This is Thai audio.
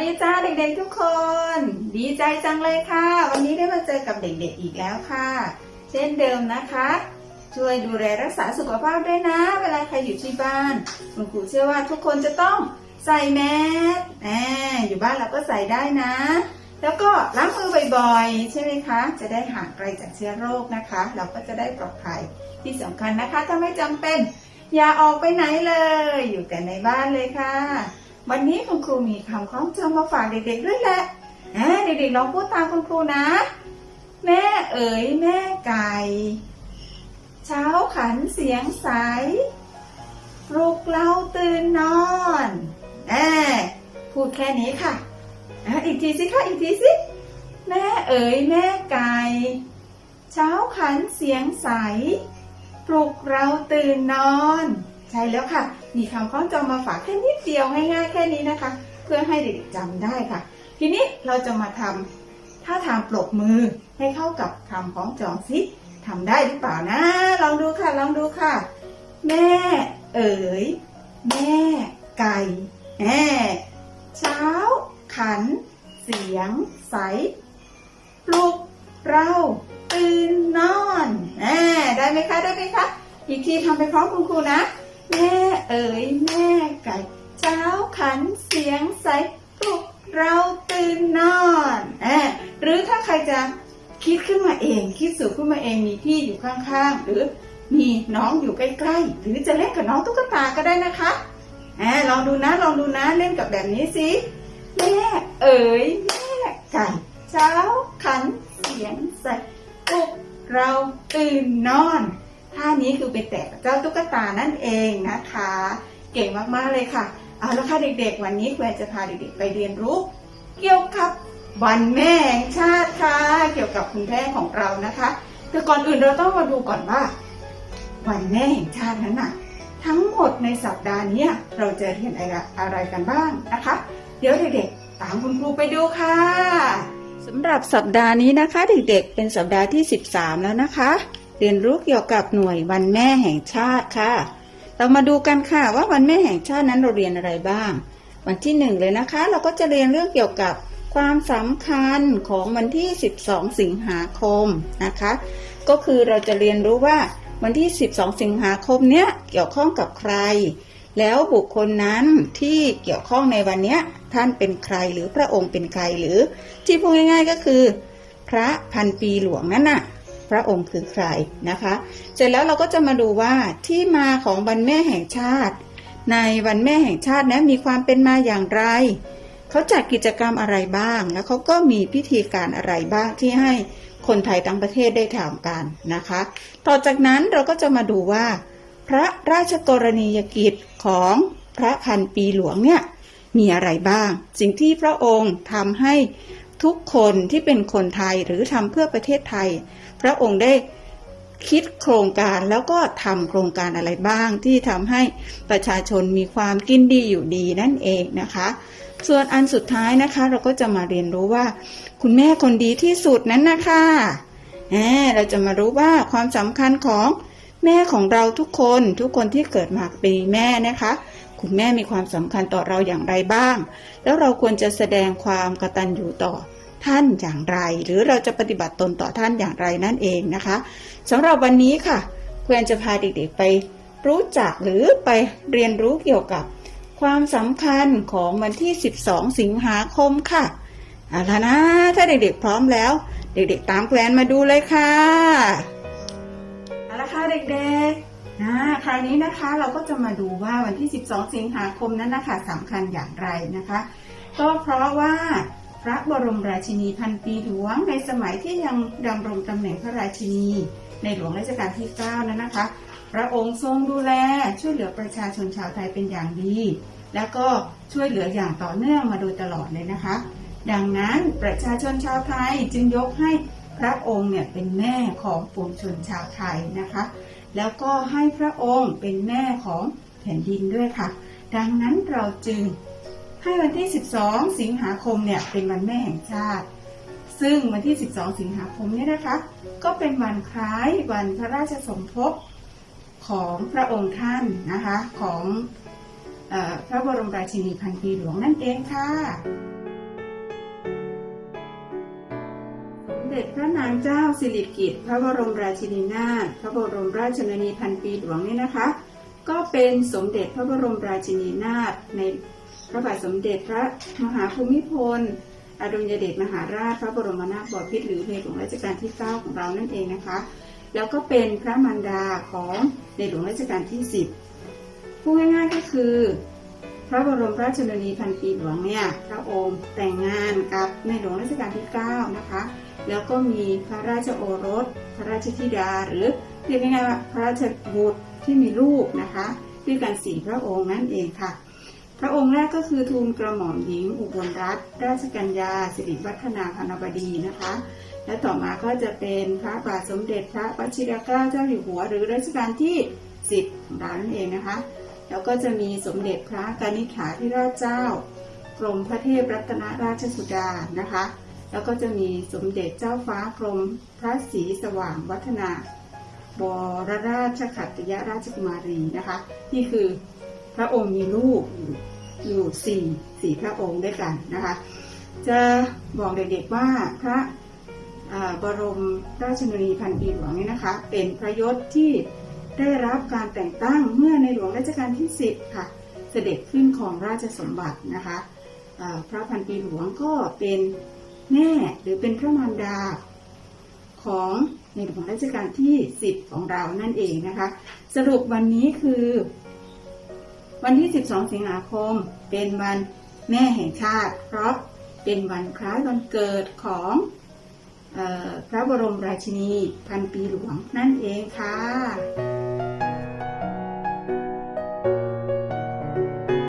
ดีจ้าเด็กๆทุกคน ดีใจจังเลยค่ะ วันนี้ได้มาเจอกับเด็กๆอีกแล้วค่ะ เช่นเดิมนะคะ ช่วยดูแลรักษาสุขภาพด้วยนะ เวลาใครอยู่ที่บ้านคุณครูเชื่อว่าทุกคนจะต้องใส่แมสแหมอยู่บ้านเราก็ใส่ได้นะ แล้วก็ล้างมือบ่อยๆ ใช่ไหมคะ จะได้ห่างไกลจากเชื้อโรคนะคะ เราก็จะได้ปลอดภัยที่สำคัญนะคะ ถ้าไม่จำเป็น อย่าออกไปไหนเลย อยู่แต่ในบ้านเลยค่ะ วันนี้คุณครูมีคำคล้องจองมาฝากเด็กๆด้วยแหละเด็กๆลองพูดตามคุณครูนะ แม่เอ๋ยแม่ไก่ เช้าขันเสียงใสปลุกเราตื่นนอนแอ่พูดแค่นี้ค่ะอะอีกทีสิคะอีกทีสิ แม่เอ๋ยแม่ไก่ เช้าขันเสียงใส ปลุกเราตื่นนอน ใช่แล้วค่ะ มีคำคล้องจองมาฝากแค่นิดเดียวง่ายๆ แค่นี้นะคะ เพื่อให้เด็กๆจำได้ค่ะ ทีนี้เราจะมาทำท่าทางปรบมือให้เข้ากับคำคล้องจองสิทำได้หรือเปล่านะ ลองดูค่ะ ลองดูค่ะ แม่ เอ๋ย แม่ ไก่แม่เช้า ขัน เสียง ใสปลุกเราตื่นนอนแหมได้ไหมคะ ได้ไหมคะ อีกทีทำไปพร้อมคุณครูนะ แม่ สียงใสปลุกเราตื่นนอนแหรือถ้าใครจะคิดขึ้นมาเอง คิดสูตรขึ้นมาเองมีพี่อยู่ข้างๆ หรือมีน้องอยู่ใกล้ๆ หรือจะเล่นกับน้องตุ๊กตาก็ได้นะคะแหลองดูนะลองดูนะเล่นกับแบบนี้สิแม่เอ๋ยแม่ไก่เช้าขันเสียงใสปลุกเราตื่นนอนท่านี้คือไปแตะเจ้าตุ๊กตานั่นเองนะคะ เก่งมากๆเลยค่ะ เอาละค่ะเด็กๆ วันนี้ครูแอนจะพาเด็กๆไปเรียนรู้ เกี่ยวกับวันแม่แห่งชาติค่ะ เกี่ยวกับคุณแม่ของเรานะคะ แต่ก่อนอื่นเราต้องมาดูก่อนว่า วันแม่แห่งชาตินั้นน่ะ ทั้งหมดในสัปดาห์นี้เราจะเรียนอะไรอะไรกันบ้างนะคะ เดี๋ยวเด็กๆ ตามคุณครูไปดูค่ะสำหรับสัปดาห์นี้นะคะ เด็กๆ เป็นสัปดาห์ที่ 13 แล้วนะคะ เรียนรู้เกี่ยวกับหน่วยวันแม่แห่งชาติค่ะ เรามาดูกันค่ะว่าวันแม่แห่งชาตินั้นเราเรียนอะไรบ้าง วันที่หนึ่งเลยนะคะ เราก็จะเรียนเรื่องเกี่ยวกับความสำคัญของวันที่ 12 สิงหาคมนะคะ ก็คือเราจะเรียนรู้ว่าวันที่ 12 สิงหาคมเนี้ยเกี่ยวข้องกับใคร แล้วบุคคลนั้นที่เกี่ยวข้องในวันเนี้ยท่านเป็นใครหรือพระองค์เป็นใครหรือ ที่พูดง่ายๆก็คือ พระพันปีหลวงนั่นน่ะ พระองค์คือใครนะคะ เสร็จแล้วเราก็จะมาดูว่าที่มาของวันแม่แห่งชาติ ในวันแม่แห่งชาตินั้นมีความเป็นมาอย่างไรเขาจัดกิจกรรมอะไรบ้าง แล้วเขาก็มีพิธีการอะไรบ้างที่ให้คนไทยทั้งประเทศได้ทำกันนะคะ ต่อจากนั้นเราก็จะมาดูว่า พระราชกรณียกิจของพระพันปีหลวงเนี่ยมีอะไรบ้าง สิ่งที่พระองค์ทำให้ทุกคนที่เป็นคนไทยหรือทำเพื่อประเทศไทย พระองค์ได้คิดโครงการแล้วก็ทำโครงการอะไรบ้างที่ทำให้ประชาชนมีความกินดีอยู่ดีนั่นเองนะคะ ส่วนอันสุดท้ายนะคะ เราก็จะมาเรียนรู้ว่า คุณแม่คนดีที่สุดนั้นนะคะแหมเราจะมารู้ว่าความสำคัญของแม่ของเราทุกคนทุกคนที่เกิดมาเป็นแม่นะคะ คุณแม่มีความสำคัญต่อเราอย่างไรบ้าง แล้วเราควรจะแสดงความกตัญญูต่อ ท่านอย่างไร หรือเราจะปฏิบัติตนต่อท่านอย่างไรนั่นเองนะคะสำหรับวันนี้ค่ะเพื่อนจะพาเด็กๆไปรู้จักหรือไปเรียนรู้เกี่ยวกับความสำคัญของวันที่ 12 สิงหาคมค่ะเอาละนะ ถ้าเด็กๆพร้อมแล้ว เด็กๆตามแกลนมาดูเลยค่ะเอาละค่ะเด็กๆนะคราวนี้นะคะเราก็จะมาดูว่าวันที่ 12 สิงหาคมนั้นนะคะสำคัญอย่างไรนะคะ ก็เพราะว่า พระบรมราชินีพันปีหลวงในสมัยที่ยังดำรงตำแหน่งพระราชินี ในหลวงรัชกาลที่ 9 นั้นนะคะ พระองค์ทรงดูแลช่วยเหลือประชาชนชาวไทยเป็นอย่างดี แล้วก็ช่วยเหลืออย่างต่อเนื่องมาโดยตลอดเลยนะคะ ดังนั้นประชาชนชาวไทยจึงยกให้พระองค์เนี่ยเป็นแม่ของปวงชนชาวไทยนะคะ แล้วก็ให้พระองค์เป็นแม่ของแผ่นดินด้วยค่ะ ดังนั้นเราจึง ให้วันที่ 12 สิงหาคมเนี่ยเป็นวันแม่แห่งชาติ ซึ่งวันที่ 12 สิงหาคมเนี่ยนะคะ ก็เป็นวันคล้ายวันพระราชสมภพของพระองค์ท่านนะคะของอพระบรมราชินีพันปีหลวงนั่นเองค่ะเด็จพระนางเจ้าสิริกิติ์พระบรมราชินีนาถพระบรมราชชนนีพันปีหลวงนี่นะคะ ก็เป็นสมเด็จพระบรมราชินีนาถใน พระบาทสมเด็จพระมหาภูมิพลอดุลยเดชมหาราช พระบรมนาถบพิตรหรือในหลวงรัชกาลที่ 9 ของเรานั่นเองนะคะ แล้วก็เป็นพระมารดาของในหลวงรัชกาลที่ 10 พูดง่ายๆก็คือ พระบรมราชชนนีพันปีหลวงเนี่ยพระองค์แต่งงานกับในหลวงรัชกาลที่ 9 นะคะ แล้วก็มีพระราชโอรส พระราชธิดาหรือเรียกง่ายๆว่าพระราชบุตรที่มีลูกนะคะด้วยกันสี่พระองค์นั่นเองค่ะ พระองค์แรกก็คือทูลกระหม่อมหญิงอุบลรัตนราชกัญญาสิริวัฒนาพนบดีนะคะ และต่อมาก็จะเป็นพระบาทสมเด็จพระวชิรเกล้าเจ้าอยู่หัว หรือรัชกาลที่10ของเรานั่นเองนะคะ แล้วก็จะมีสมเด็จพระกนิษฐาธิราชเจ้ากรมพระเทพรัตนราชสุดานะคะ แล้วก็จะมีสมเด็จเจ้าฟ้ากรมพระศรีสว่างวัฒนาบรราชขัตยราชกุมารีนะคะ นี่คือพระองค์มีลูก อยู่สี่สี่พระองค์ด้วยกันนะคะ จะบอกเด็กๆว่าพระบรมราชนนีพันปีหลวงนี่นะคะ เป็นพระยศที่ได้รับการแต่งตั้งเมื่อในหลวงรัชกาลที่ 10 ค่ะ เสด็จขึ้นของราชสมบัตินะคะพระพันปีหลวงก็เป็นแม่หรือเป็นพระมารดาของในหลวงรัชกาลที่ 10 ของเรานั่นเองนะคะ สรุปวันนี้คือ วันที่ 12 สิงหาคม เป็นวันแม่แห่งชาติ เพราะเป็นวันคล้ายวันเกิดของออพระบรมราชินี พันปีหลวงนั่นเองค่ะ